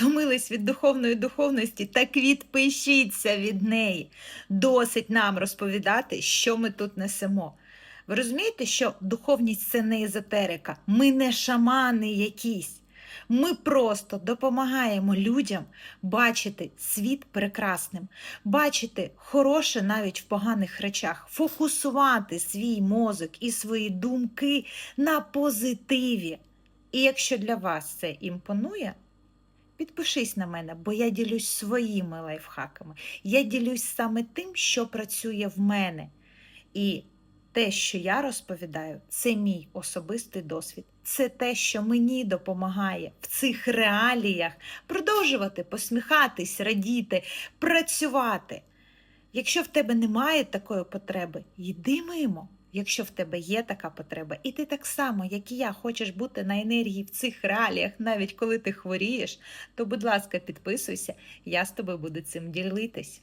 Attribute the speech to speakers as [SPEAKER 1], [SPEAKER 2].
[SPEAKER 1] втомились від духовної духовності, так відпишіться від неї. Досить нам розповідати, що ми тут несемо. Ви розумієте, що духовність це не езотерика, ми не шамани якісь. Ми просто допомагаємо людям бачити світ прекрасним, бачити хороше навіть в поганих речах, фокусувати свій мозок і свої думки на позитиві. І якщо для вас це імпонує, підпишись на мене, бо я ділюсь своїми лайфхаками. Я ділюсь саме тим, що працює в мене. І те, що я розповідаю, це мій особистий досвід. Це те, що мені допомагає в цих реаліях продовжувати посміхатись, радіти, працювати. Якщо в тебе немає такої потреби, йди мимо. Якщо в тебе є така потреба, і ти так само, як і я, хочеш бути на енергії в цих реаліях, навіть коли ти хворієш, то, будь ласка, підписуйся, я з тобою буду цим ділитись.